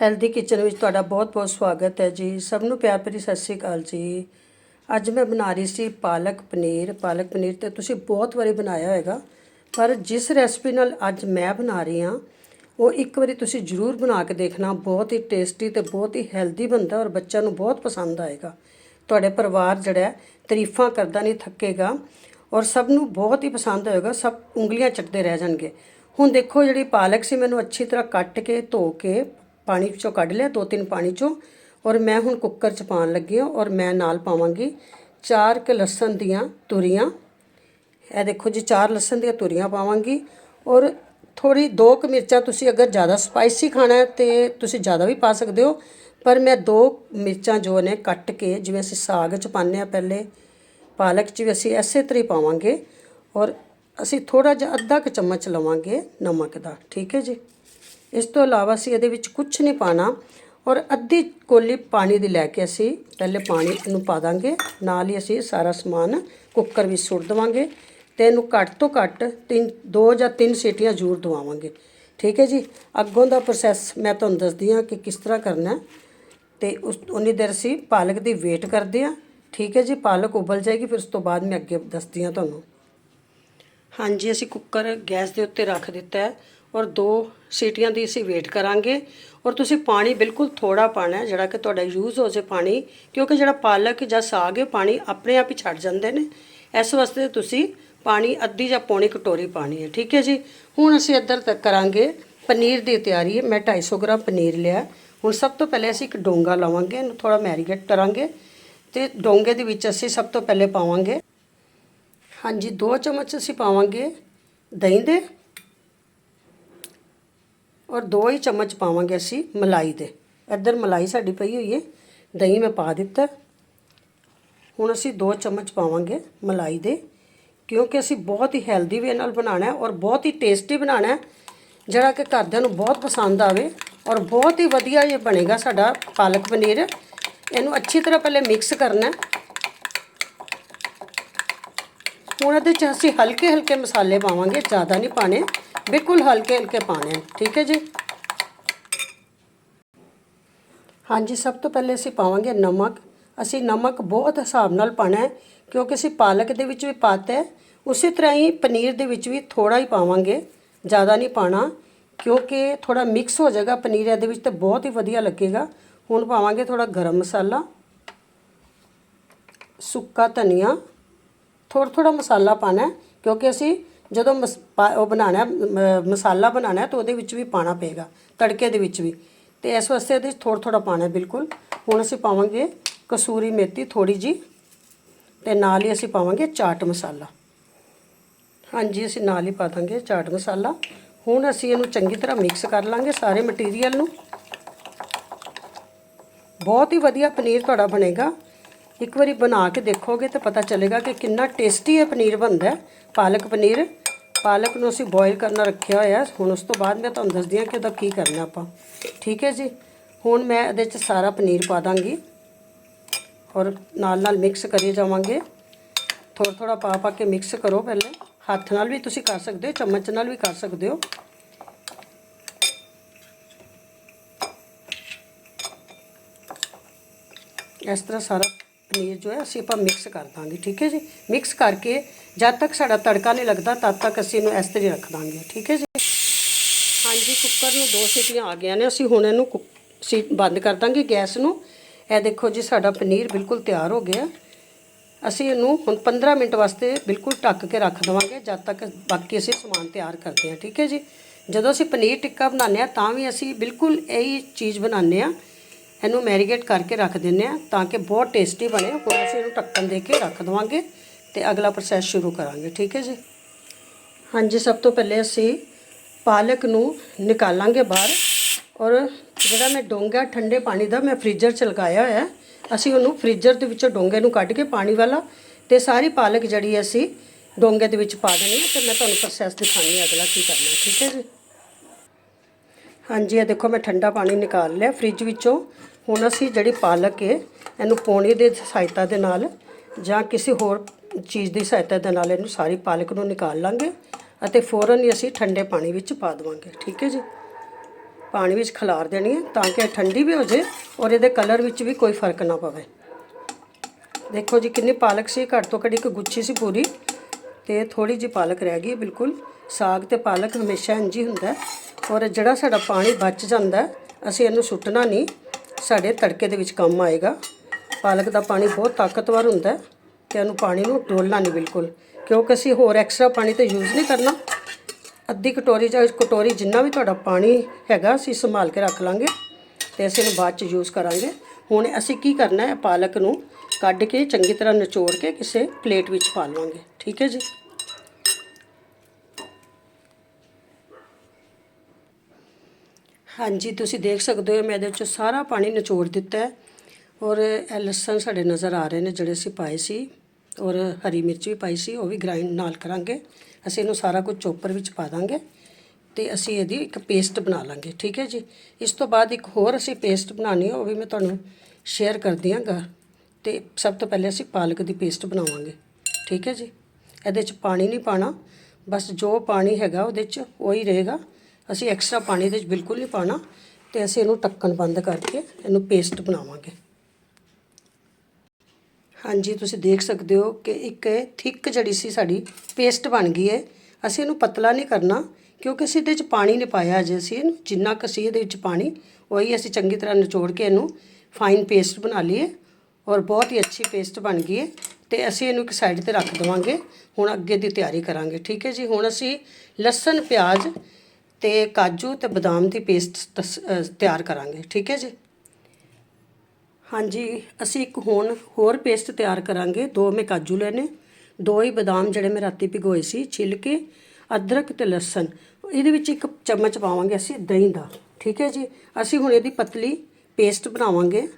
Healthy kitchen ਵਿੱਚ ਤੁਹਾਡਾ ਬਹੁਤ-ਬਹੁਤ ਸਵਾਗਤ ਹੈ ਜੀ। ਸਭ ਨੂੰ ਪਿਆਰ ਭਰੀ ਸਤਿ ਸ੍ਰੀ ਅਕਾਲ ਜੀ। ਅੱਜ ਮੈਂ ਬਣਾ ਰਹੀ ਸੀ ਪਾਲਕ ਪਨੀਰ। ਪਾਲਕ ਪਨੀਰ ਤੇ ਤੁਸੀਂ ਬਹੁਤ ਵਾਰੀ ਬਣਾਇਆ ਹੋਵੇਗਾ ਪਰ ਜਿਸ ਰੈਸਪੀ ਨਾਲ ਅੱਜ ਮੈਂ ਬਣਾ ਰਹੀ ਹਾਂ ਉਹ ਇੱਕ ਵਾਰੀ ਤੁਸੀਂ ਜ਼ਰੂਰ ਬਣਾ ਕੇ ਦੇਖਣਾ। ਬਹੁਤ ਹੀ ਟੇਸਟੀ ਤੇ ਬਹੁਤ ਹੀ ਹੈਲਦੀ ਬਣਦਾ ਔਰ ਬੱਚਿਆਂ ਨੂੰ ਬਹੁਤ ਪਸੰਦ ਆਏਗਾ। ਤੁਹਾਡੇ ਪਰਿਵਾਰ ਜਿਹੜਾ ਹੈ, ਤਾਰੀਫਾਂ ਕਰਦਾ ਨਹੀਂ ਥੱਕੇਗਾ। ਔਰ ਸਭ ਨੂੰ ਬਹੁਤ ਹੀ ਪਸੰਦ ਆਏਗਾ। ਸਭ ਉਂਗਲੀਆਂ ਚੱਟਦੇ ਰਹਿ ਜਾਣਗੇ। ਹੁਣ ਦੇਖੋ ਜਿਹੜੀ ਪਾਲਕ ਸੀ ਮੈਨੂੰ ਅੱਛੀ ਤਰ੍ਹਾਂ ਕੱਟ ਕੇ ਧੋ ਕੇ ਪਾਣੀ 'ਚੋਂ ਕੱਢ ਲਿਆ, ਦੋ ਤਿੰਨ ਪਾਣੀ ਚੋਂ, ਔਰ ਮੈਂ ਹੁਣ ਕੁੱਕਰ 'ਚ ਪਾਉਣ ਲੱਗੀ ਹਾਂ, ਔਰ ਮੈਂ ਨਾਲ ਪਾਵਾਂਗੀ ਚਾਰ ਕ ਲਸਣ ਦੀਆਂ ਤੁਰੀਆਂ। ਇਹ ਦੇਖੋ ਜੀ, ਚਾਰ ਲਸਣ ਦੀਆਂ ਤੁਰੀਆਂ ਪਾਵਾਂਗੀ, ਔਰ ਥੋੜੀ ਦੋ ਕੁ ਮਿਰਚਾਂ ਤੁਸੀਂ ਅਗਰ ਜ਼ਿਆਦਾ ਸਪਾਈਸੀ ਖਾਣਾ ਹੈ ਤੇ ਤੁਸੀਂ ਜ਼ਿਆਦਾ ਵੀ ਪਾ ਸਕਦੇ ਹੋ, ਪਰ ਮੈਂ ਦੋ ਮਿਰਚਾਂ ਜੋ ਨੇ ਕੱਟ ਕੇ ਜਿਵੇਂ ਅਸੀਂ ਸਾਗ 'ਚ ਪਾਉਂਦੇ ਆ ਪਹਿਲੇ, ਪਾਲਕ 'ਚ ਵੀ ਅਸੀਂ ਐਸੇ ਤਰ੍ਹਾਂ ਹੀ ਪਾਵਾਂਗੇ, ਔਰ ਅਸੀਂ ਥੋੜਾ ਜਿਹਾ ਅੱਧਾ ਕੁ ਚਮਚ ਲਵਾਂਗੇ ਨਮਕ ਦਾ, ਠੀਕ ਹੈ ਜੀ? ਇਸ ਤੋਂ ਇਲਾਵਾ ਅਸੀਂ ਇਹਦੇ ਵਿੱਚ ਕੁਝ ਨਹੀਂ ਪਾਣਾ ਔਰ ਅੱਧੀ ਕੋਲੀ ਪਾਣੀ ਦੀ ਲੈ ਕੇ ਅਸੀਂ ਪਹਿਲੇ ਪਾਣੀ ਨੂੰ ਪਾ ਦਾਂਗੇ। ਨਾਲ ਹੀ ਅਸੀਂ ਸਾਰਾ ਸਮਾਨ ਕੁੱਕਰ ਵਿੱਚ ਸੁੱਟ ਦੇਵਾਂਗੇ ਤੇ ਇਹਨੂੰ ਘੱਟ ਤੋਂ ਘੱਟ ਤਿੰਨ, ਦੋ ਜਾਂ ਤਿੰਨ ਸੀਟੀਆਂ ਜ਼ਰੂਰ ਦਵਾਵਾਂਗੇ। ਠੀਕ ਹੈ ਜੀ? ਅੱਗੋਂ ਦਾ ਪ੍ਰੋਸੈਸ ਮੈਂ ਤੁਹਾਨੂੰ ਦੱਸਦੀ ਹਾਂ ਕਿ ਕਿਸ ਤਰ੍ਹਾਂ ਕਰਨਾ ਹੈ। ਤੇ ਉਸ, ਉਨੀ ਦੇਰ ਅਸੀਂ ਪਾਲਕ ਦੀ ਵੇਟ ਕਰਦੇ ਹਾਂ। ਠੀਕ ਹੈ ਜੀ? ਪਾਲਕ ਉਬਲ ਜਾਏਗੀ, ਫਿਰ ਉਸ ਤੋਂ ਬਾਅਦ ਮੈਂ ਅੱਗੇ ਦੱਸਦੀ ਹਾਂ ਤੁਹਾਨੂੰ। ਹਾਂਜੀ, ਅਸੀਂ ਕੁੱਕਰ ਗੈਸ ਦੇ ਉੱਤੇ ਰੱਖ ਦਿੱਤਾ ਹੈ। ਔਰ ਦੋ ਸੀਟੀਆਂ ਦੀ ਅਸੀਂ ਵੇਟ ਕਰਾਂਗੇ। ਔਰ ਤੁਸੀਂ ਪਾਣੀ ਬਿਲਕੁਲ ਥੋੜਾ ਪਾਣਾ ਜਿਹੜਾ ਕਿ ਤੁਹਾਡਾ ਯੂਜ਼ ਹੋ ਜੇ ਪਾਣੀ, ਕਿਉਂਕਿ ਜਿਹੜਾ ਪਾਲਕ ਜਾਂ ਸਾਗ ਹੈ ਪਾਣੀ ਆਪਣੇ ਆਪ ਹੀ ਛੱਡ ਜਾਂਦੇ ਨੇ। ਇਸ ਵਾਸਤੇ ਤੁਸੀਂ ਪਾਣੀ ਅੱਧੀ ਜਾਂ ਪੌਣੀ ਕਟੋਰੀ ਪਾਣੀ ਹੈ, ਠੀਕ ਹੈ ਜੀ? ਹੁਣ ਅਸੀਂ ਇੱਧਰ ਤੱਕ ਕਰਾਂਗੇ। ਪਨੀਰ ਦੀ ਤਿਆਰੀ ਮੈਂ 250 ਗ੍ਰਾਮ ਪਨੀਰ ਲਿਆ। ਹੁਣ ਸਭ ਤੋਂ ਪਹਿਲੇ ਅਸੀਂ ਇੱਕ ਡੋਂਗਾ ਲਵਾਂਗੇ, ਇਹਨੂੰ ਥੋੜਾ ਮੈਰੀਨੇਟ ਕਰਾਂਗੇ। ਤੇ ਡੋਂਗੇ ਦੇ ਵਿੱਚ ਅਸੀਂ ਸਭ ਤੋਂ ਪਹਿਲੇ ਪਾਵਾਂਗੇ। ਹਾਂਜੀ 2 ਚਮਚ ਅਸੀਂ ਪਾਵਾਂਗੇ ਦਹੀਂ ਦੇ। ਔਰ ਦੋ ਹੀ ਚਮਚ ਪਾਵਾਂਗੇ ਅਸੀਂ ਮਲਾਈ ਦੇ। ਇੱਧਰ ਮਲਾਈ ਸਾਡੀ ਪਈ ਹੋਈ ਹੈ ਦਹੀਂ ਮੈਂ ਪਾ ਦਿੱਤਾ। ਹੁਣ ਅਸੀਂ ਦੋ ਚਮਚ ਪਾਵਾਂਗੇ ਮਲਾਈ ਦੇ, ਕਿਉਂਕਿ ਅਸੀਂ ਬਹੁਤ ਹੀ ਹੈਲਦੀ ਵੇ ਨਾਲ ਬਣਾਉਣਾ ਹੈ ਔਰ ਬਹੁਤ ਹੀ ਟੇਸਟੀ ਬਣਾਉਣਾ ਹੈ, ਜਿਹੜਾ ਕਿ ਘਰਦਿਆਂ ਨੂੰ ਬਹੁਤ ਪਸੰਦ ਆਵੇ ਔਰ ਬਹੁਤ ਹੀ ਵਧੀਆ ਇਹ ਬਣੇਗਾ ਸਾਡਾ ਪਾਲਕ ਪਨੀਰ। ਇਹਨੂੰ ਅੱਛੀ ਤਰ੍ਹਾਂ ਪਹਿਲੇ ਮਿਕਸ ਕਰਨਾ ਹੈ ਹੁਣ ਇਹਦੇ ਚ ਅਸੀਂ ਹਲਕੇ ਹਲਕੇ ਮਸਾਲੇ ਪਾਵਾਂਗੇ, ਜ਼ਿਆਦਾ ਨਹੀਂ ਪਾਣੇ। ਬਿਲਕੁਲ ਹਲਕੇ ਹਲਕੇ ਪਾਣੇ ਠੀਕ ਹੈ ਜੀ? ਹਾਂਜੀ, ਸਭ ਤੋਂ ਪਹਿਲੇ ਅਸੀਂ ਪਾਵਾਂਗੇ ਨਮਕ। ਅਸੀਂ ਨਮਕ ਬਹੁਤ ਹਿਸਾਬ ਨਾਲ ਪਾਣਾ ਹੈ, ਕਿਉਂਕਿ ਅਸੀਂ ਪਾਲਕ ਦੇ ਵਿੱਚ ਵੀ ਪਾਤਾ ਹੈ। ਉਸੇ ਤਰ੍ਹਾਂ ਹੀ ਪਨੀਰ ਦੇ ਵਿੱਚ ਵੀ ਥੋੜਾ ਹੀ ਪਾਵਾਂਗੇ, ਜ਼ਿਆਦਾ ਨਹੀਂ ਪਾਣਾ, ਕਿਉਂਕਿ ਥੋੜਾ ਮਿਕਸ ਹੋ ਜਾਏਗਾ ਪਨੀਰ, ਇਹਦੇ ਵਿੱਚ ਤੇ ਬਹੁਤ ਹੀ ਵਧੀਆ ਲੱਗੇਗਾ। ਹੁਣ ਪਾਵਾਂਗੇ ਥੋੜਾ ਗਰਮ ਮਸਾਲਾ, ਸੁੱਕਾ ਧਨੀਆ ਥੋੜਾ ਥੋੜਾ ਮਸਾਲਾ ਪਾਣਾ ਕਿਉਂਕਿ ਅਸੀਂ ਜਦੋਂ ਮਸ- ਪਾ- ਉਹ ਬਣਾਣਾ ਮਸਾਲਾ ਬਣਾਣਾ ਤਾਂ ਉਹਦੇ ਵਿੱਚ ਵੀ ਪਾਣਾ ਪਏਗਾ, ਤੜਕੇ ਦੇ ਵਿੱਚ ਵੀ। ਤੇ ਇਸ ਵਾਸਤੇ ਇਹਦੇ ਵਿੱਚ ਥੋੜਾ ਥੋੜਾ ਪਾਣਾ ਬਿਲਕੁਲ। ਹੁਣ ਅਸੀਂ ਪਾਵਾਂਗੇ ਕਸੂਰੀ ਮੇਥੀ ਥੋੜੀ ਜੀ ਤੇ ਨਾਲ ਹੀ ਅਸੀਂ ਪਾਵਾਂਗੇ ਚਾਟ ਮਸਾਲਾ। ਹਾਂਜੀ, ਅਸੀਂ ਨਾਲ ਹੀ ਪਾ ਦਾਂਗੇ ਚਾਟ ਮਸਾਲਾ। ਹੁਣ ਅਸੀਂ ਇਹਨੂੰ ਚੰਗੀ ਤਰ੍ਹਾਂ ਮਿਕਸ ਕਰ ਲਾਂਗੇ ਸਾਰੇ ਮਟੀਰੀਅਲ ਨੂੰ। ਬਹੁਤ ਹੀ ਵਧੀਆ ਪਨੀਰ ਤੁਹਾਡਾ ਬਣੇਗਾ। ਇੱਕ ਵਾਰੀ ਬਣਾ ਕੇ ਦੇਖੋਗੇ ਤਾਂ ਪਤਾ ਚੱਲੇਗਾ ਕਿ ਕਿੰਨਾ ਟੇਸਟੀ ਇਹ ਪਨੀਰ ਬਣਦਾ ਪਾਲਕ ਪਨੀਰ, ਪਾਲਕ ਨੂੰ ਅਸੀਂ ਬੋਇਲ ਕਰਨਾ ਰੱਖਿਆ ਹੋਇਆ ਹੁਣ ਉਸ ਤੋਂ ਬਾਅਦ ਮੈਂ ਤੁਹਾਨੂੰ ਦੱਸਦੀ ਹਾਂ ਕਿ ਉਹਦਾ ਕੀ ਕਰਨਾ ਆਪਾਂ। ਠੀਕ ਹੈ ਜੀ? ਹੁਣ ਮੈਂ ਇਹਦੇ 'ਚ ਸਾਰਾ ਪਨੀਰ ਪਾ ਦਾਂਗੀ। ਔਰ ਨਾਲ ਨਾਲ ਮਿਕਸ ਕਰੀ ਜਾਵਾਂਗੇ। ਥੋੜਾ ਥੋੜਾ ਪਾ ਪਾ ਕੇ ਮਿਕਸ ਕਰੋ ਪਹਿਲੇ। ਹੱਥ ਨਾਲ ਵੀ ਤੁਸੀਂ ਕਰ ਸਕਦੇ ਹੋ, ਚਮਚ ਨਾਲ ਵੀ ਕਰ ਸਕਦੇ ਹੋ। ਇਸ ਤਰ੍ਹਾਂ ਸਾਰਾ ਪਨੀਰ ਜੋ ਹੈ, ਅਸੀਂ ਆਪਾਂ ਮਿਕਸ ਕਰ ਦਾਂਗੇ, ਠੀਕ ਹੈ ਜੀ? ਮਿਕਸ ਕਰਕੇ ਜਦ ਤੱਕ ਸਾਡਾ ਤੜਕਾ ਨਹੀਂ ਲੱਗਦਾ, ਤਦ ਤੱਕ ਅਸੀਂ ਇਹਨੂੰ ਇਸ ਤਰ੍ਹਾਂ ਰੱਖ ਦਾਂਗੇ, ਠੀਕ ਹੈ ਜੀ? ਹਾਂਜੀ ਕੁੱਕਰ ਨੂੰ ਦੋ ਸੀਟੀਆਂ ਆ ਗਈਆਂ ਨੇ, ਅਸੀਂ ਹੁਣ ਇਹਨੂੰ ਕੁ- ਸੀ ਬੰਦ ਕਰ ਦਾਂਗੇ ਗੈਸ ਨੂੰ। ਇਹ ਦੇਖੋ ਜੀ, ਸਾਡਾ ਪਨੀਰ ਬਿਲਕੁਲ ਤਿਆਰ ਹੋ ਗਿਆ। ਅਸੀਂ ਇਹਨੂੰ ਹੁਣ 15 ਮਿੰਟ ਵਾਸਤੇ ਬਿਲਕੁਲ ਢੱਕ ਕੇ ਰੱਖ ਦੇਵਾਂਗੇ, ਜਦ ਤੱਕ ਬਾਕੀ ਅਸੀਂ ਸਮਾਨ ਤਿਆਰ ਕਰਦੇ ਹਾਂ, ਠੀਕ ਹੈ ਜੀ? ਜਦੋਂ ਅਸੀਂ ਪਨੀਰ ਟਿੱਕਾ ਬਣਾਉਂਦੇ ਹਾਂ, ਤਾਂ ਵੀ ਅਸੀਂ ਬਿਲਕੁਲ ਇਹੀ ਚੀਜ਼ ਬਣਾਉਂਦੇ ਹਾਂ। ਇਹਨੂੰ ਮੈਰੀਗੇਟ ਕਰਕੇ ਰੱਖ ਦਿੰਦੇ ਹਾਂ ਤਾਂ ਕਿ ਬਹੁਤ ਟੇਸਟੀ ਬਣੇ। ਹੁਣ ਅਸੀਂ ਇਹਨੂੰ ਢੱਕਣ ਦੇ ਕੇ ਰੱਖ ਦੇਵਾਂਗੇ ਤੇ ਅਗਲਾ ਪ੍ਰੋਸੈਸ ਸ਼ੁਰੂ ਕਰਾਂਗੇ, ਠੀਕ ਹੈ ਜੀ? ਹਾਂਜੀ, ਸਭ ਤੋਂ ਪਹਿਲੇ ਅਸੀਂ ਪਾਲਕ ਨੂੰ ਨਿਕਾਲਾਂਗੇ ਬਾਹਰ ਔਰ ਜਿਹੜਾ ਮੈਂ ਡੋਂਗਾ ਠੰਡੇ ਪਾਣੀ ਦਾ ਮੈਂ ਫ੍ਰੀਜ਼ਰ ਚ ਲਗਾਇਆ ਹੋਇਆ ਅਸੀਂ ਉਹਨੂੰ ਫ੍ਰੀਜ਼ਰ ਦੇ ਵਿੱਚੋਂ ਡੋਂਗੇ ਨੂੰ ਕੱਢ ਕੇ ਪਾਣੀ ਵਾਲਾ ਤੇ ਸਾਰੀ ਪਾਲਕ ਜਿਹੜੀ ਅਸੀਂ ਡੋਂਗੇ ਦੇ ਵਿੱਚ ਪਾ ਦੇਣੀ ਹੈ ਤੇ ਮੈਂ ਤੁਹਾਨੂੰ ਪ੍ਰੋਸੈਸ ਦਿਖਾਉਂਦੀ ਹਾਂ ਅਗਲਾ ਕੀ ਕਰਨਾ ਠੀਕ ਹੈ ਜੀ? ਹਾਂਜੀ, ਇਹ ਦੇਖੋ, ਮੈਂ ਠੰਡਾ ਪਾਣੀ ਨਿਕਾਲ ਲਿਆ ਫ੍ਰਿਜ ਵਿੱਚੋਂ। ਹੁਣ ਅਸੀਂ ਜਿਹੜੀ ਪਾਲਕ ਹੈ ਇਹਨੂੰ ਪੌਣੀ ਦੇ ਸਹਾਇਤਾ ਦੇ ਨਾਲ ਜਾਂ ਕਿਸੇ ਹੋਰ ਚੀਜ਼ ਦੀ ਸਹਾਇਤਾ ਦੇ ਨਾਲ ਇਹਨੂੰ ਸਾਰੀ ਪਾਲਕ ਨੂੰ ਨਿਕਾਲ ਲਾਂਗੇ ਅਤੇ ਫੌਰਨ ਹੀ ਅਸੀਂ ਠੰਡੇ ਪਾਣੀ ਵਿੱਚ ਪਾ ਦੇਵਾਂਗੇ, ਠੀਕ ਹੈ ਜੀ? ਪਾਣੀ ਵਿੱਚ ਖਿਲਾਰ ਦੇਣੀ ਹੈ ਤਾਂ ਕਿ ਇਹ ਠੰਡੀ ਵੀ ਹੋ ਜੇ ਔਰ ਇਹਦੇ ਕਲਰ ਵਿੱਚ ਵੀ ਕੋਈ ਫ਼ਰਕ ਨਾ ਪਵੇ। ਦੇਖੋ ਜੀ, ਕਿੰਨੀ ਪਾਲਕ ਸੀ, ਘੱਟ ਤੋਂ ਘੱਟ ਇੱਕ ਗੁੱਛੀ ਸੀ ਪੂਰੀ ਤੇ ਥੋੜੀ ਜਿਹੀ ਪਾਲਕ ਰਹਿ ਗਈ ਬਿਲਕੁਲ। ਸਾਗ ਤੇ ਪਾਲਕ ਹਮੇਸ਼ਾ ਇੰਝ ਹੀ ਹੁੰਦਾ ਔਰ ਜਿਹੜਾ ਸਾਡਾ ਪਾਣੀ ਬਚ ਜਾਂਦਾ, ਅਸੀਂ ਇਹਨੂੰ ਸੁੱਟਣਾ ਨਹੀਂ। ਸਾਡੇ ਤੜਕੇ ਦੇ ਵਿੱਚ ਕੰਮ ਆਏਗਾ। ਪਾਲਕ ਦਾ ਪਾਣੀ ਬਹੁਤ ਤਾਕਤਵਰ ਹੁੰਦਾ ਹੈ ਤੇ ਇਹਨੂੰ ਪਾਣੀ ਨੂੰ ਡੋਲਣਾ ਨਹੀਂ ਬਿਲਕੁਲ। ਕਿਉਂਕਿ ਅਸੀਂ ਹੋਰ ਐਕਸਟਰਾ ਪਾਣੀ ਤਾਂ ਯੂਜ਼ ਨਹੀਂ ਕਰਨਾ। ਅੱਧੀ ਕਟੋਰੀ ਜਾਂ ਕਟੋਰੀ ਜਿੰਨਾ ਵੀ ਤੁਹਾਡਾ ਪਾਣੀ ਹੈਗਾ, ਅਸੀਂ ਸੰਭਾਲ ਕੇ ਰੱਖ ਲਾਂਗੇ ਤੇ ਅਸੀਂ ਇਹਨੂੰ ਬਾਅਦ ਚ ਯੂਜ਼ ਕਰਾਂਗੇ। ਹੁਣ ਅਸੀਂ ਕੀ ਕਰਨਾ ਹੈ, ਪਾਲਕ ਨੂੰ ਕੱਢ ਕੇ ਚੰਗੀ ਤਰ੍ਹਾਂ ਨਿਚੋੜ ਕੇ ਕਿਸੇ ਪਲੇਟ ਵਿੱਚ ਪਾ ਲਵਾਂਗੇ। ਠੀਕ ਹੈ ਜੀ? ਹਾਂਜੀ, ਤੁਸੀਂ ਦੇਖ ਸਕਦੇ ਹੋ, ਮੈਂ ਇਹਦੇ ਵਿੱਚ ਸਾਰਾ ਪਾਣੀ ਨਿਚੋੜ ਦਿੱਤਾ ਹੈ ਔਰ ਇਹ ਲਸਣ ਸਾਡੇ ਨਜ਼ਰ ਆ ਰਹੇ ਨੇ, ਜਿਹੜੇ ਅਸੀਂ ਪਾਏ ਸੀ ਔਰ ਹਰੀ ਮਿਰਚ ਵੀ ਪਾਈ ਸੀ, ਉਹ ਵੀ ਗ੍ਰਾਈਂਡ ਨਾਲ ਕਰਾਂਗੇ। ਅਸੀਂ ਇਹਨੂੰ ਸਾਰਾ ਕੁਝ ਚੋਪਰ ਵਿੱਚ ਪਾ ਦਾਂਗੇ ਤੇ ਅਸੀਂ ਇਹਦੀ ਇੱਕ ਪੇਸਟ ਬਣਾ ਲਾਂਗੇ, ਠੀਕ ਹੈ ਜੀ? ਇਸ ਤੋਂ ਬਾਅਦ ਇੱਕ ਹੋਰ ਅਸੀਂ ਪੇਸਟ ਬਣਾਉਣੀ ਹੈ, ਉਹ ਵੀ ਮੈਂ ਤੁਹਾਨੂੰ ਸ਼ੇਅਰ ਕਰਦੀ ਹਾਂ ਗਾ। ਤੇ ਸਭ ਤੋਂ ਪਹਿਲੇ ਅਸੀਂ ਪਾਲਕ ਦੀ ਪੇਸਟ ਬਣਾਵਾਂਗੇ, ਠੀਕ ਹੈ ਜੀ? ਇਹਦੇ 'ਚ ਪਾਣੀ ਨਹੀਂ ਪਾਣਾ ਬਸ ਜੋ ਪਾਣੀ ਹੈਗਾ ਉਹਦੇ 'ਚ ਉਹੀ ਰਹੇਗਾ। ਅਸੀਂ ਐਕਸਟਰਾ ਪਾਣੀ ਇਹਦੇ 'ਚ ਬਿਲਕੁਲ ਨਹੀਂ ਪਾਣਾ ਤੇ ਅਸੀਂ ਇਹਨੂੰ ਢੱਕਣ ਬੰਦ ਕਰਕੇ ਇਹਨੂੰ ਪੇਸਟ ਬਣਾਵਾਂਗੇ। ਹਾਂਜੀ, ਤੁਸੀਂ ਦੇਖ ਸਕਦੇ ਹੋ ਕਿ ਇੱਕ ਥਿੱਕ ਜਿਹੜੀ ਸੀ ਸਾਡੀ ਪੇਸਟ ਬਣ ਗਈ ਹੈ। ਅਸੀਂ ਇਹਨੂੰ ਪਤਲਾ ਨਹੀਂ ਕਰਨਾ ਕਿਉਂਕਿ ਅਸੀਂ ਇਹਦੇ ਵਿੱਚ ਪਾਣੀ ਨਹੀਂ ਪਾਇਆ ਅਜੇ ਅਸੀਂ ਇਹਨੂੰ, ਜਿੰਨਾ ਕੁ ਸੀ ਇਹਦੇ ਵਿੱਚ ਪਾਣੀ, ਉਹੀ ਅਸੀਂ ਚੰਗੀ ਤਰ੍ਹਾਂ ਨਿਚੋੜ ਕੇ ਇਹਨੂੰ ਫਾਈਨ ਪੇਸਟ ਬਣਾ ਲਈਏ ਔਰ ਬਹੁਤ ਹੀ ਅੱਛੀ ਪੇਸਟ ਬਣ ਗਈ ਹੈ ਤੇ ਅਸੀਂ ਇਹਨੂੰ ਇੱਕ ਸਾਈਡ ਤੇ ਰੱਖ ਦੇਵਾਂਗੇ। ਹੁਣ ਅੱਗੇ ਦੀ ਤਿਆਰੀ ਕਰਾਂਗੇ। ਠੀਕ ਹੈ ਜੀ, ਹੁਣ ਅਸੀਂ ਲਸਣ, ਪਿਆਜ਼ ਤੇ ਕਾਜੂ ਤੇ ਬਦਾਮ ਦੀ ਪੇਸਟ ਤਸ- ਤਿਆਰ ਕਰਾਂਗੇ, ਠੀਕ ਹੈ ਜੀ? ਹਾਂਜੀ, ਅਸੀਂ ਇੱਕ ਹੁਣ ਹੋਰ ਪੇਸਟ ਤਿਆਰ ਕਰਾਂਗੇ, ਦੋ ਮੈਂ ਕਾਜੂ ਲੈਣੇ, ਦੋ ਹੀ ਬਦਾਮ ਜਿਹੜੇ ਮੈਂ ਰਾਤੀ ਭਿਗੋਏ ਸੀ ਛਿੱਲ ਕੇ ਅਦਰਕ ਤੇ ਲਸਣ, ਇਹਦੇ ਵਿੱਚ ਇੱਕ ਚਮਚ ਪਾਵਾਂਗੇ ਅਸੀਂ ਦਹੀਂ ਦਾ, ਠੀਕ ਹੈ ਜੀ? ਅਸੀਂ ਹੁਣ ਇਹਦੀ ਪਤਲੀ ਪੇਸਟ ਬਣਾਵਾਂਗੇ,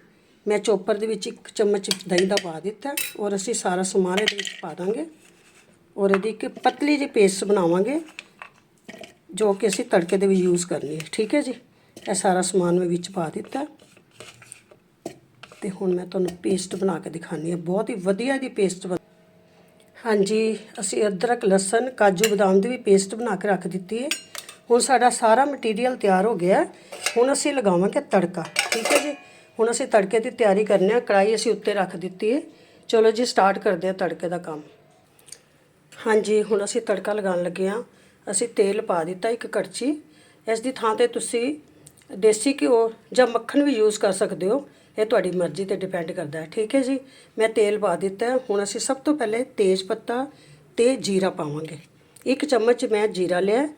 ਮੈਂ ਚੋਪਰ ਦੇ ਵਿੱਚ ਇੱਕ ਚਮਚ ਦਹੀਂ ਦਾ ਪਾ ਦਿੱਤਾ, ਔਰ ਅਸੀਂ ਸਾਰਾ ਸਮਾਨ ਇਹਦੇ ਵਿੱਚ ਪਾ ਦਾਂਗੇ, ਔਰ ਇਹਦੀ ਇੱਕ ਪਤਲੀ ਜਿਹੀ ਪੇਸਟ ਬਣਾਵਾਂਗੇ ਜੋ ਕਿ ਅਸੀਂ ਤੜਕੇ ਦੇ ਵਿੱਚ ਯੂਜ਼ ਕਰਨੀ ਹੈ ਠੀਕ ਹੈ ਜੀ? ਇਹ ਸਾਰਾ ਸਮਾਨ ਮੈਂ ਵਿੱਚ ਪਾ ਦਿੱਤਾ। ਤੇ ਹੁਣ ਮੈਂ ਤੁਹਾਨੂੰ ਪੇਸਟ ਬਣਾ ਕੇ ਦਿਖਾਣੀ ਹੈ। ਬਹੁਤ ਹੀ ਵਧੀਆ ਦੀ ਪੇਸਟ ਹਾਂਜੀ, ਅਸੀਂ ਅਦਰਕ, ਲਸਣ, ਕਾਜੂ, ਬਦਾਮ ਦੀ ਵੀ ਪੇਸਟ ਬਣਾ ਕੇ ਰੱਖ ਦਿੱਤੀ ਹੈ। ਹੁਣ ਸਾਡਾ ਸਾਰਾ ਮਟੀਰੀਅਲ ਤਿਆਰ ਹੋ ਗਿਆ। ਹੁਣ ਅਸੀਂ ਲਗਾਵਾਂਗੇ ਤੜਕਾ। ਠੀਕ ਹੈ ਜੀ? ਹੁਣ ਅਸੀਂ ਤੜਕੇ ਦੀ ਤਿਆਰੀ ਕਰਨੇ ਆ ਕੜਾਈ ਅਸੀਂ ਉੱਤੇ ਰੱਖ ਦਿੱਤੀ ਹੈ। ਚਲੋ ਜੀ ਸਟਾਰਟ ਕਰਦੇ ਹਾਂ ਤੜਕੇ ਦਾ ਕੰਮ। ਹਾਂਜੀ, ਹੁਣ ਅਸੀਂ ਤੜਕਾ ਲਗਾਉਣ ਲੱਗੇ ਹਾਂ। ਅਸੀਂ ਤੇਲ ਪਾ ਦਿੱਤਾ ਇੱਕ ਕੜਛੀ। ਇਸ ਦੀ ਥਾਂ ਤੇ ਤੁਸੀਂ ਦੇਸੀ ਘਿਓ ਜਾਂ ਮੱਖਣ ਵੀ ਯੂਜ਼ ਕਰ ਸਕਦੇ ਹੋ। ਇਹ ਤੁਹਾਡੀ ਮਰਜ਼ੀ ਤੇ ਡਿਪੈਂਡ ਕਰਦਾ ਹੈ। ਠੀਕ ਹੈ ਜੀ? ਮੈਂ ਤੇਲ ਪਾ ਦਿੱਤਾ ਹੁਣ ਅਸੀਂ ਸਭ ਤੋਂ ਪਹਿਲੇ ਤੇਜ ਪੱਤਾ ਤੇ ਜੀਰਾ ਪਾਵਾਂਗੇ। ਇੱਕ ਚਮਚ ਮੈਂ ਜੀਰਾ ਲਿਆ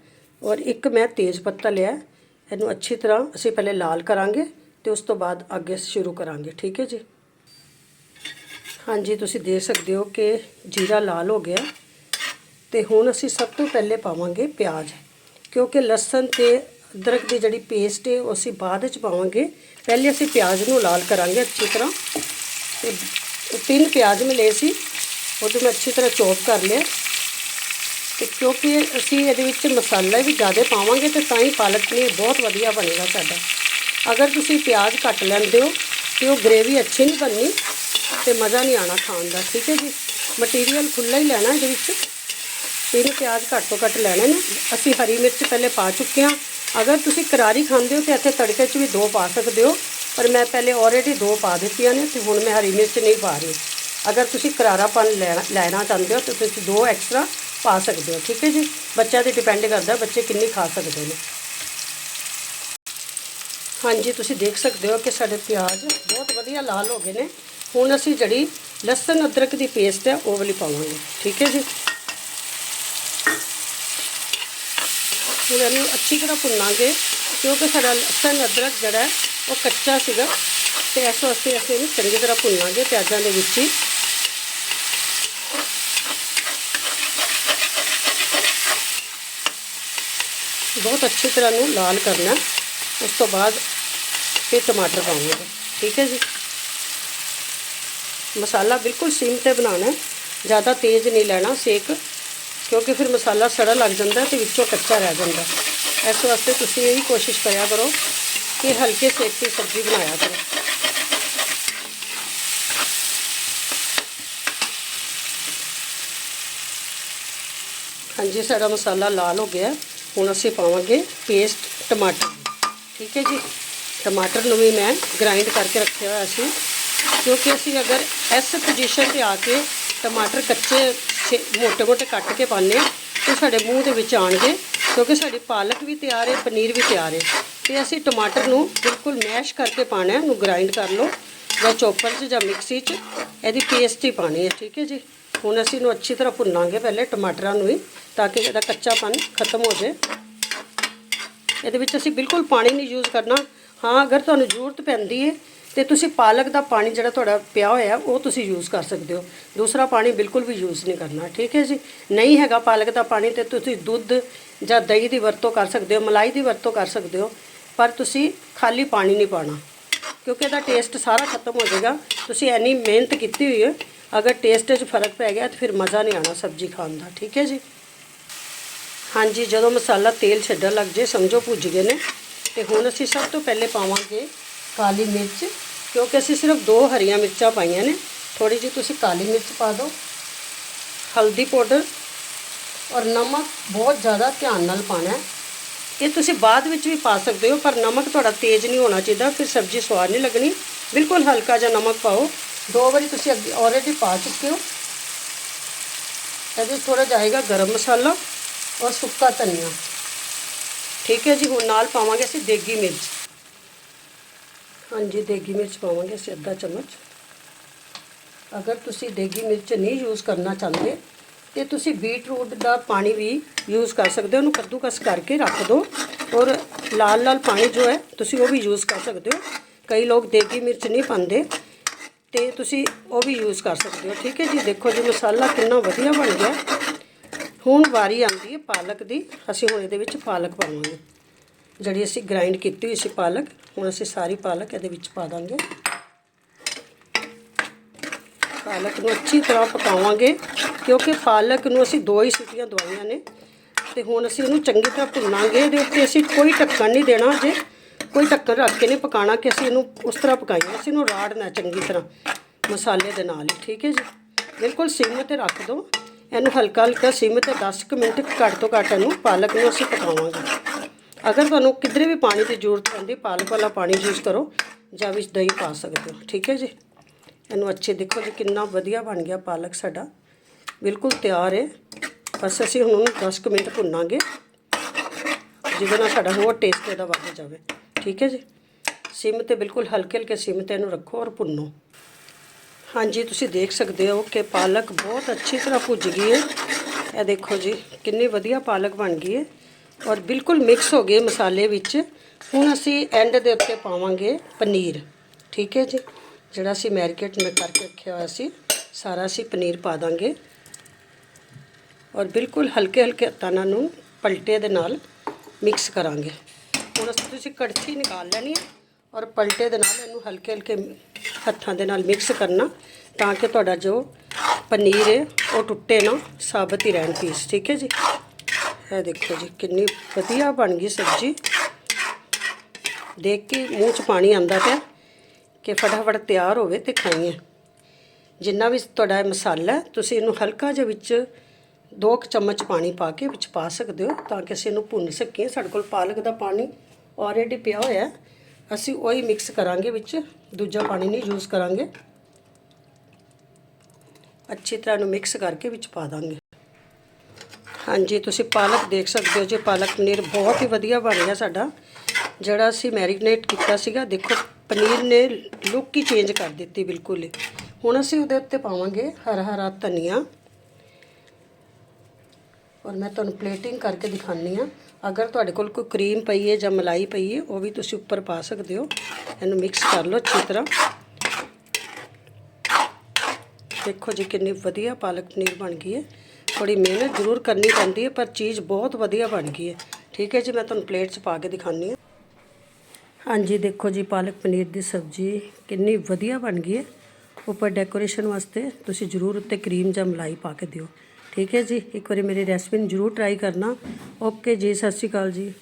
ਔਰ ਇੱਕ ਮੈਂ ਤੇਜ ਪੱਤਾ ਲਿਆ ਇਹਨੂੰ ਅੱਛੀ ਤਰ੍ਹਾਂ ਅਸੀਂ ਪਹਿਲੇ ਲਾਲ ਕਰਾਂਗੇ ਤੇ ਉਸ ਤੋਂ ਬਾਅਦ ਅੱਗੇ ਸ਼ੁਰੂ ਕਰਾਂਗੇ। ਠੀਕ ਹੈ ਜੀ? ਹਾਂਜੀ, ਤੁਸੀਂ ਦੇਖ ਸਕਦੇ ਹੋ ਕਿ ਜੀਰਾ ਲਾਲ ਹੋ ਗਿਆ। ਤੇ ਹੁਣ ਅਸੀਂ ਸਭ ਤੋਂ ਪਹਿਲੇ ਪਾਵਾਂਗੇ ਪਿਆਜ਼, ਕਿਉਂਕਿ ਲਸਣ ਤੇ ਅਦਰਕ ਦੀ ਜਿਹੜੀ ਪੇਸਟ ਹੈ ਉਹ ਅਸੀਂ ਬਾਅਦ ਵਿੱਚ ਪਾਵਾਂਗੇ। ਪਹਿਲੇ ਅਸੀਂ ਪਿਆਜ਼ ਨੂੰ ਲਾਲ ਕਰਾਂਗੇ ਅੱਛੀ ਤਰ੍ਹਾਂ। ਤੇ ਤਿੰਨ ਪਿਆਜ਼ ਮੈਂ ਲਏ ਸੀ, ਉਹਦੇ ਮੈਂ ਅੱਛੀ ਤਰ੍ਹਾਂ ਚੌਪ ਕਰ ਲਿਆ। ਤੇ ਕਿਉਂਕਿ ਅਸੀਂ ਇਹਦੇ ਵਿੱਚ ਮਸਾਲਾ ਵੀ ਜ਼ਿਆਦਾ ਪਾਵਾਂਗੇ, ਤੇ ਤਾਂ ਹੀ ਪਾਲਕ ਪਨੀਰ ਬਹੁਤ ਵਧੀਆ ਬਣੇਗਾ ਸਾਡਾ। ਅਗਰ ਤੁਸੀਂ ਪਿਆਜ਼ ਘੱਟ ਲੈਂਦੇ ਹੋ, ਤੇ ਉਹ ਗ੍ਰੇਵੀ ਅੱਛੀ ਨਹੀਂ ਬਣਨੀ, ਤੇ ਮਜ਼ਾ ਨਹੀਂ ਆਣਾ ਖਾਣ ਦਾ, ਠੀਕ ਹੈ ਜੀ? ਮਟੀਰੀਅਲ ਖੁੱਲਾ ਹੀ ਲੈਣਾ ਇਹਦੇ ਵਿੱਚ। ਤਿੰਨ ਪਿਆਜ਼ ਘੱਟ ਤੋਂ ਘੱਟ ਲੈਣੇ ਨੇ। ਅਸੀਂ ਹਰੀ ਮਿਰਚ ਪਹਿਲੇ ਪਾ ਚੁੱਕੇ ਹਾਂ। ਅਗਰ ਤੁਸੀਂ ਕਰਾਰੀ ਖਾਂਦੇ ਹੋ ਤੇ ਇੱਥੇ ਤੜਕੇ 'ਚ ਵੀ ਦੋ ਪਾ ਸਕਦੇ ਹੋ, ਪਰ ਮੈਂ ਪਹਿਲੇ ਆਲਰੇਡੀ ਦੋ ਪਾ ਦਿੱਤੀਆਂ ਨੇ ਤੇ ਹੁਣ ਮੈਂ ਹਰੀ ਮਿਰਚ ਨਹੀਂ ਪਾ ਰਹੀ। ਅਗਰ ਤੁਸੀਂ ਕਰਾਰਾਪਨ ਲੈਣਾ ਲੈਣਾ ਚਾਹੁੰਦੇ ਹੋ ਤਾਂ ਤੁਸੀਂ ਦੋ ਐਕਸਟਰਾ ਪਾ ਸਕਦੇ ਹੋ, ਠੀਕ ਹੈ ਜੀ? ਬੱਚਿਆਂ ਤੇ ਡਿਪੈਂਡ ਕਰਦਾ ਬੱਚੇ ਕਿੰਨੀ ਖਾ ਸਕਦੇ ਨੇ। ਹਾਂਜੀ, ਤੁਸੀਂ ਦੇਖ ਸਕਦੇ ਹੋ ਕਿ ਸਾਡੇ ਪਿਆਜ਼ ਬਹੁਤ ਵਧੀਆ ਲਾਲ ਹੋ ਗਏ ਨੇ। ਹੁਣ ਅਸੀਂ ਜਿਹੜੀ ਲਸਣ ਅਦਰਕ ਦੀ ਪੇਸਟ ਹੈ, ਉਹ ਵਾਲੀ ਪਾਵਾਂਗੇ, ਠੀਕ ਹੈ ਜੀ? ਹੁਣ ਇਹਨੂੰ ਅੱਛੀ ਤਰ੍ਹਾਂ ਭੁੰਨਾਂਗੇ, ਕਿਉਂਕਿ ਸਾਡਾ ਲਸਣ, ਅਦਰਕ ਜਿਹੜਾ ਉਹ ਕੱਚਾ ਸੀਗਾ। ਤੇ ਇਸ ਵਾਸਤੇ ਅਸੀਂ ਇਹਨੂੰ ਚੰਗੀ ਤਰ੍ਹਾਂ ਭੁੰਨਾਂਗੇ ਪਿਆਜ਼ਾਂ ਦੇ ਵਿੱਚ ਹੀ। ਬਹੁਤ ਅੱਛੀ ਤਰ੍ਹਾਂ ਨੂੰ ਲਾਲ ਕਰਨਾ। ਉਸ ਤੋਂ ਬਾਅਦ ਫਿਰ ਟਮਾਟਰ ਪਾਵਾਂਗੇ। ਠੀਕ ਹੈ ਜੀ? ਮਸਾਲਾ ਬਿਲਕੁਲ ਸਿਮ ਤੇ ਬਣਾਉਣਾ ਜ਼ਿਆਦਾ ਤੇਜ਼ ਨਹੀਂ ਲੈਣਾ, ਸੇਕ ਕਿਉਂਕਿ ਫਿਰ ਮਸਾਲਾ ਸੜਾ ਲੱਗ ਜਾਂਦਾ ਤੇ ਵਿੱਚੋਂ ਕੱਚਾ ਰਹਿ ਜਾਂਦਾ ਇਸ ਵਾਸਤੇ ਤੁਸੀਂ ਇਹੀ ਕੋਸ਼ਿਸ਼ ਕਰਿਆ ਕਰੋ ਕਿ ਹਲਕੇ ਸੇਕ ਤੇ ਸਬਜ਼ੀ ਬਣਾਇਆ ਕਰੋ। ਹਾਂਜੀ, ਸਾਡਾ ਮਸਾਲਾ ਲਾਲ ਹੋ ਗਿਆ ਹੁਣ ਅਸੀਂ ਪਾਵਾਂਗੇ ਪੇਸਟ ਟਮਾਟਰ। ਠੀਕ ਹੈ ਜੀ? ਟਮਾਟਰ ਨੂੰ ਵੀ ਮੈਂ ਗ੍ਰਾਈਂਡ ਕਰਕੇ ਰੱਖਿਆ ਹੋਇਆ ਸੀ। ਕਿਉਂਕਿ ਅਸੀਂ ਅਗਰ ਇਸ ਪੋਜੀਸ਼ਨ ਤੇ ਆ ਕੇ ਟਮਾਟਰ ਕੱਚੇ ਅਸੀਂ ਮੋਟੇ ਮੋਟੇ ਕੱਟ ਕੇ ਪਾਉਂਦੇ ਹਾਂ ਉਹ ਸਾਡੇ ਮੂੰਹ ਦੇ ਵਿੱਚ ਆਣਗੇ ਕਿਉਂਕਿ ਸਾਡੀ ਪਾਲਕ ਵੀ ਤਿਆਰ ਹੈ, ਪਨੀਰ ਵੀ ਤਿਆਰ ਹੈ। ਤੇ ਅਸੀਂ ਟਮਾਟਰ ਨੂੰ ਬਿਲਕੁਲ ਮੈਸ਼ ਕਰਕੇ ਪਾਣਾ ਹੈ ਨੂੰ ਗ੍ਰਾਈਂਡ ਕਰ ਲਓ, ਜਾਂ ਚੋਪਰ 'ਚ ਜਾਂ ਮਿਕਸੀ 'ਚ, ਇਹਦੀ ਪੇਸਟ ਹੀ ਪਾਣੀ ਹੈ, ਠੀਕ ਹੈ ਜੀ। ਹੁਣ ਅਸੀਂ ਇਹਨੂੰ ਅੱਛੀ ਤਰ੍ਹਾਂ ਭੁੰਨਾਂਗੇ ਪਹਿਲੇ ਟਮਾਟਰਾਂ ਨੂੰ ਹੀ, ਤਾਂ ਕਿ ਇਹਦਾ ਕੱਚਾਪਨ ਖਤਮ ਹੋ ਜਾਏ। ਇਹਦੇ ਵਿੱਚ ਅਸੀਂ ਬਿਲਕੁਲ ਪਾਣੀ ਨਹੀਂ ਯੂਜ਼ ਕਰਨਾ। ਹਾਂ, ਅਗਰ ਤੁਹਾਨੂੰ ਜ਼ਰੂਰਤ ਪੈਂਦੀ ਹੈ ਤੇ ਤੁਸੀਂ ਪਾਲਕ ਦਾ ਪਾਣੀ ਜਿਹੜਾ ਤੁਹਾਡਾ ਪਿਆ ਹੋਇਆ, ਉਹ ਤੁਸੀਂ ਯੂਜ਼ ਕਰ ਸਕਦੇ ਹੋ। ਦੂਸਰਾ ਪਾਣੀ ਬਿਲਕੁਲ ਵੀ ਯੂਜ਼ ਨਹੀਂ ਕਰਨਾ, ਠੀਕ ਹੈ ਜੀ? ਨਹੀਂ ਹੈਗਾ ਪਾਲਕ ਦਾ ਪਾਣੀ ਤੇ ਤੁਸੀਂ ਦੁੱਧ ਜਾਂ ਦਹੀਂ ਦੀ ਵਰਤੋਂ ਕਰ ਸਕਦੇ ਹੋ, ਮਲਾਈ ਦੀ ਵਰਤੋਂ ਕਰ ਸਕਦੇ ਹੋ, ਪਰ ਤੁਸੀਂ ਖਾਲੀ ਪਾਣੀ ਨਹੀਂ ਪਾਣਾ ਕਿਉਂਕਿ ਇਹਦਾ ਟੇਸਟ ਸਾਰਾ ਖਤਮ ਹੋ ਜਾਏਗਾ। ਤੁਸੀਂ ਐਨੀ ਮਿਹਨਤ ਕੀਤੀ ਹੋਈ ਹੈ, ਅਗਰ ਟੇਸਟ 'ਚ ਫ਼ਰਕ ਪੈ ਗਿਆ ਤਾਂ ਫਿਰ ਮਜ਼ਾ ਨਹੀਂ ਆਣਾ ਸਬਜ਼ੀ ਖਾਣ ਦਾ, ਠੀਕ ਹੈ ਜੀ? ਹਾਂਜੀ, ਜਦੋਂ ਮਸਾਲਾ ਤੇਲ ਛੱਡਣ ਲੱਗ ਜੇ ਸਮਝੋ ਭੁੱਜ ਗਏ ਨੇ। ਤੇ ਹੁਣ ਅਸੀਂ ਸਭ ਤੋਂ ਪਹਿਲੇ ਪਾਵਾਂਗੇ ਕਾਲੀ ਮਿਰਚ, ਕਿਉਂਕਿ ਅਸੀਂ ਸਿਰਫ ਦੋ ਹਰੀਆਂ ਮਿਰਚਾਂ ਪਾਈਆਂ ਨੇ। ਥੋੜੀ ਜਿਹੀ ਤੁਸੀਂ ਕਾਲੀ ਮਿਰਚ ਪਾ ਦਿਓ। ਹਲਦੀ ਪਾਊਡਰ ਔਰ ਨਮਕ ਬਹੁਤ ਜ਼ਿਆਦਾ ਧਿਆਨ ਨਾਲ ਪਾਣਾ ਇਹ ਤੁਸੀਂ ਬਾਅਦ ਵਿੱਚ ਵੀ ਪਾ ਸਕਦੇ ਹੋ, ਪਰ ਨਮਕ ਤੁਹਾਡਾ ਤੇਜ਼ ਨਹੀਂ ਹੋਣਾ ਚਾਹੀਦਾ, ਫਿਰ ਸਬਜ਼ੀ ਸਵਾਦ ਨਹੀਂ ਲੱਗਣੀ। ਬਿਲਕੁਲ ਹਲਕਾ ਜਿਹਾ ਨਮਕ ਪਾਓ। ਦੋ ਵਾਰੀ ਤੁਸੀਂ ਅੱਗੇ ਆਲਰੇਡੀ ਪਾ ਚੁੱਕੇ ਹੋ। ਇਹਦੇ ਥੋੜਾ ਜਾਏਗਾ ਗਰਮ ਮਸਾਲਾ ਔਰ ਸੁੱਕਾ ਧਨੀਆ। ਠੀਕ ਹੈ ਜੀ, ਹੁਣ ਨਾਲ ਪਾਵਾਂਗੇ ਅਸੀਂ ਦੇਗੀ ਮਿਰਚ। ਹਾਂਜੀ, ਦੇਗੀ ਮਿਰਚ ਪਾਵਾਂਗੇ ਅਸੀਂ ਅੱਧਾ ਚਮਚ। ਅਗਰ ਤੁਸੀਂ ਦੇਗੀ ਮਿਰਚ ਨਹੀਂ ਯੂਜ਼ ਕਰਨਾ ਚਾਹੁੰਦੇ, ਤੇ ਤੁਸੀਂ ਬੀਟਰੂਟ ਦਾ ਪਾਣੀ ਵੀ ਯੂਜ਼ ਕਰ ਸਕਦੇ ਹੋ। ਉਹਨੂੰ ਕੱਦੂਕਸ ਕਰਕੇ ਰੱਖ ਦਿਓ ਔਰ ਲਾਲ ਲਾਲ ਪਾਣੀ ਜੋ ਹੈ, ਤੁਸੀਂ ਉਹ ਵੀ ਯੂਜ਼ ਕਰ ਸਕਦੇ ਹੋ। ਕਈ ਲੋਕ ਦੇਗੀ ਮਿਰਚ ਨਹੀਂ ਪਾਉਂਦੇ, ਤੇ ਤੁਸੀਂ ਉਹ ਵੀ ਯੂਜ਼ ਕਰ ਸਕਦੇ ਹੋ। ਠੀਕ ਹੈ ਜੀ, ਦੇਖੋ ਜੀ ਮਸਾਲਾ ਕਿੰਨਾ ਵਧੀਆ ਬਣ ਗਿਆ। ਹੁਣ ਵਾਰੀ ਆਉਂਦੀ ਹੈ ਪਾਲਕ ਦੀ। ਅਸੀਂ ਹੁਣ ਇਹਦੇ ਵਿੱਚ ਪਾਲਕ ਪਾਵਾਂਗੇ। ਜਿਹੜੀ ਅਸੀਂ ਗ੍ਰਾਈਂਡ ਕੀਤੀ ਹੋਈ ਸੀ ਪਾਲਕ, ਹੁਣ ਅਸੀਂ ਸਾਰੀ ਪਾਲਕ ਇਹਦੇ ਵਿੱਚ ਪਾ ਦਾਂਗੇ। ਪਾਲਕ ਨੂੰ ਅੱਛੀ ਤਰ੍ਹਾਂ ਪਕਾਵਾਂਗੇ, ਕਿਉਂਕਿ ਪਾਲਕ ਨੂੰ ਅਸੀਂ ਦੋ ਹੀ ਸੀਟੀਆਂ ਦਵਾਈਆਂ ਨੇ, ਤੇ ਹੁਣ ਅਸੀਂ ਇਹਨੂੰ ਚੰਗੀ ਤਰ੍ਹਾਂ ਭੁੰਨਾਂਗੇ, ਇਹਦੇ ਉੱਤੇ ਅਸੀਂ ਕੋਈ ਢੱਕਣ ਨਹੀਂ ਦੇਣਾ ਜੇ, ਕੋਈ ਢੱਕਣ ਰੱਖ ਕੇ ਨਹੀਂ ਪਕਾਣਾ ਕਿ ਅਸੀਂ ਇਹਨੂੰ ਉਸ ਤਰ੍ਹਾਂ ਪਕਾਈਏ, ਅਸੀਂ ਇਹਨੂੰ ਰਾੜਨਾ ਚੰਗੀ ਤਰ੍ਹਾਂ ਮਸਾਲੇ ਦੇ ਨਾਲ ਠੀਕ ਹੈ ਜੀ? ਬਿਲਕੁਲ ਸਿਮ ਤੇ ਰੱਖ ਦਿਓ ਇਹਨੂੰ ਹਲਕਾ ਹਲਕਾ ਸਿਮ ਤੇ 10 ਕੁ ਮਿੰਟ ਘੱਟ ਤੋਂ ਘੱਟ ਇਹਨੂੰ ਪਾਲਕ ਨੂੰ ਅਸੀਂ ਪਕਾਵਾਂਗੇ। ਅਗਰ ਤੁਹਾਨੂੰ ਕਿਧਰੇ ਵੀ ਪਾਣੀ ਦੀ ਜ਼ਰੂਰਤ ਪੈਂਦੀ ਪਾਲਕ ਵਾਲਾ ਪਾਣੀ ਯੂਜ਼ ਕਰੋ, ਜਾਂ ਵਿੱਚ ਦਹੀਂ ਪਾ ਸਕਦੇ ਹੋ, ਠੀਕ ਹੈ ਜੀ? ਇਹਨੂੰ ਅੱਛੇ ਦੇਖੋ ਜੀ, ਕਿੰਨਾ ਵਧੀਆ ਬਣ ਗਿਆ ਪਾਲਕ ਸਾਡਾ। ਬਿਲਕੁਲ ਤਿਆਰ ਹੈ। ਬਸ ਅਸੀਂ ਹੁਣ ਉਹਨੂੰ 10 ਕੁ ਮਿੰਟ ਭੁੰਨਾਂਗੇ, ਜਿਹਦੇ ਨਾਲ ਸਾਡਾ ਹੋਰ ਟੇਸਟ ਇਹਦਾ ਵੱਧ ਜਾਵੇ, ਠੀਕ ਹੈ ਜੀ? ਸਿਮ ਤੇ ਬਿਲਕੁਲ ਹਲਕੇ ਹਲਕੇ ਸਿਮ ਤੇ ਇਹਨੂੰ ਰੱਖੋ ਔਰ ਭੁੰਨੋ। ਹਾਂਜੀ, ਤੁਸੀਂ ਦੇਖ ਸਕਦੇ ਹੋ ਕਿ ਪਾਲਕ ਬਹੁਤ ਅੱਛੀ ਤਰ੍ਹਾਂ ਭੁੱਜ ਗਈ ਹੈ। ਇਹ ਦੇਖੋ ਜੀ, ਕਿੰਨੀ ਵਧੀਆ ਪਾਲਕ ਬਣ ਗਈ ਹੈ। ਔਰ ਬਿਲਕੁਲ ਮਿਕਸ ਹੋ ਗਏ ਮਸਾਲੇ ਵਿੱਚ। ਹੁਣ ਅਸੀਂ ਐਂਡ ਦੇ ਉੱਤੇ ਪਾਵਾਂਗੇ ਪਨੀਰ। ਠੀਕ ਹੈ ਜੀ? ਜਿਹੜਾ ਅਸੀਂ ਮੈਰੀਕੇਟ ਮੈਂ ਕਰਕੇ ਰੱਖਿਆ ਹੋਇਆ ਸੀ, ਸਾਰਾ ਅਸੀਂ ਪਨੀਰ ਪਾ ਦਾਂਗੇ। ਔਰ ਬਿਲਕੁਲ ਹਲਕੇ ਹਲਕੇ ਹੱਥਾਂ ਨਾਲ ਨੂੰ ਪਲਟੇ ਦੇ ਨਾਲ ਮਿਕਸ ਕਰਾਂਗੇ। ਹੁਣ ਅਸੀਂ ਤੁਸੀਂ ਕੜਛੀ ਨਿਕਾਲ ਲੈਣੀ ਹੈ ਔਰ ਪਲਟੇ ਦੇ ਨਾਲ ਇਹਨੂੰ ਹਲਕੇ ਹਲਕੇ ਹੱਥਾਂ ਦੇ ਨਾਲ ਮਿਕਸ ਕਰਨਾ ਤਾਂ ਕਿ ਤੁਹਾਡਾ ਜੋ ਪਨੀਰ ਹੈ, ਉਹ ਟੁੱਟੇ ਨਾ, ਸਾਬਤ ਹੀ ਰਹਿਣ ਪੀਸ ਠੀਕ ਹੈ ਜੀ? ਇਹ ਦੇਖੋ ਜੀ, ਕਿੰਨੀ ਵਧੀਆ ਬਣ ਗਈ ਸਬਜ਼ੀ। ਦੇਖ ਕੇ ਮੂੰਹ 'ਚ ਪਾਣੀ ਆਂਦਾ ਪਿਆ ਕਿ ਫਟਾਫਟ ਤਿਆਰ ਹੋਵੇ ਤੇ ਖਾਈਏ। ਜਿੰਨਾ ਵੀ ਤੁਹਾਡਾ ਮਸਾਲਾ ਤੁਸੀਂ ਇਹਨੂੰ ਹਲਕਾ ਜਿਹਾ ਵਿੱਚ ਦੋ ਕੁ ਚਮਚ ਪਾਣੀ ਪਾ ਕੇ ਵਿੱਚ ਪਾ ਸਕਦੇ ਹੋ ਤਾਂ ਕਿ ਅਸੀਂ ਇਹਨੂੰ ਭੁੰਨ ਸਕੀਏ। ਸਾਡੇ ਕੋਲ ਪਾਲਕ ਦਾ ਪਾਣੀ ਆਲਰੇਡੀ ਪਿਆ ਹੋਇਆ ਅਸੀਂ ਉਹੀ ਮਿਕਸ ਕਰਾਂਗੇ ਵਿੱਚ, ਦੂਜਾ ਪਾਣੀ ਨਹੀਂ ਯੂਜ਼ ਕਰਾਂਗੇ। ਅੱਛੀ ਤਰ੍ਹਾਂ ਨੂੰ ਮਿਕਸ ਕਰਕੇ ਵਿੱਚ ਪਾ ਦਾਂਗੇ। ਹਾਂਜੀ, ਤੁਸੀਂ ਪਾਲਕ ਦੇਖ ਸਕਦੇ ਹੋ ਜੀ, ਪਾਲਕ ਪਨੀਰ ਬਹੁਤ ਹੀ ਵਧੀਆ ਬਣ ਗਿਆ ਸਾਡਾ। ਜਿਹੜਾ ਅਸੀਂ ਮੈਰੀਨੇਟ ਕੀਤਾ ਸੀਗਾ, ਦੇਖੋ, ਪਨੀਰ ਨੇ ਲੁੱਕ ਹੀ ਚੇਂਜ ਕਰ ਦਿੱਤੀ ਬਿਲਕੁਲ ਹੀ। ਹੁਣ ਅਸੀਂ ਉਹਦੇ ਉੱਤੇ ਪਾਵਾਂਗੇ ਹਰਾ ਹਰਾ ਧਨੀਆ। ਔਰ ਮੈਂ ਤੁਹਾਨੂੰ ਪਲੇਟਿੰਗ ਕਰਕੇ ਦਿਖਾਉਂਦੀ ਆ ਅਗਰ ਤੁਹਾਡੇ ਕੋਲ ਕੋਈ ਕਰੀਮ ਪਈ ਹੈ ਜਾਂ ਮਲਾਈ ਪਈ ਹੈ, ਉਹ ਵੀ ਤੁਸੀਂ ਉੱਪਰ ਪਾ ਸਕਦੇ ਹੋ। ਇਹਨੂੰ ਮਿਕਸ ਕਰ ਲਓ ਅੱਛੀ ਤਰ੍ਹਾਂ। ਦੇਖੋ ਜੀ, ਕਿੰਨੀ ਵਧੀਆ ਪਾਲਕ ਪਨੀਰ ਬਣ ਗਈ ਹੈ। ਥੋੜੀ ਮਿਹਨਤ ਜ਼ਰੂਰ ਕਰਨੀ ਪੈਂਦੀ ਹੈ, ਪਰ ਚੀਜ਼ ਬਹੁਤ ਵਧੀਆ ਬਣ ਗਈ ਹੈ। ਠੀਕ ਹੈ ਜੀ, ਮੈਂ ਤੁਹਾਨੂੰ ਪਲੇਟ 'ਚ ਪਾ ਕੇ ਦਿਖਾਉਂਦੀ ਹਾਂ। ਹਾਂਜੀ, ਦੇਖੋ ਜੀ, ਪਾਲਕ ਪਨੀਰ ਦੀ ਸਬਜ਼ੀ ਕਿੰਨੀ ਵਧੀਆ ਬਣ ਗਈ ਹੈ। ਉੱਪਰ ਡੈਕੋਰੇਸ਼ਨ ਵਾਸਤੇ ਤੁਸੀਂ ਜ਼ਰੂਰ ਉੱਤੇ ਕਰੀਮ ਜਾਂ ਮਲਾਈ ਪਾ ਕੇ ਦਿਓ। ਠੀਕ ਹੈ ਜੀ, ਇੱਕ ਵਾਰੀ ਮੇਰੀ ਰੈਸਪੀ ਨੂੰ ਜ਼ਰੂਰ ਟਰਾਈ ਕਰਨਾ। ਓਕੇ ਜੀ, ਸਤਿ ਸ਼੍ਰੀ ਅਕਾਲ ਜੀ।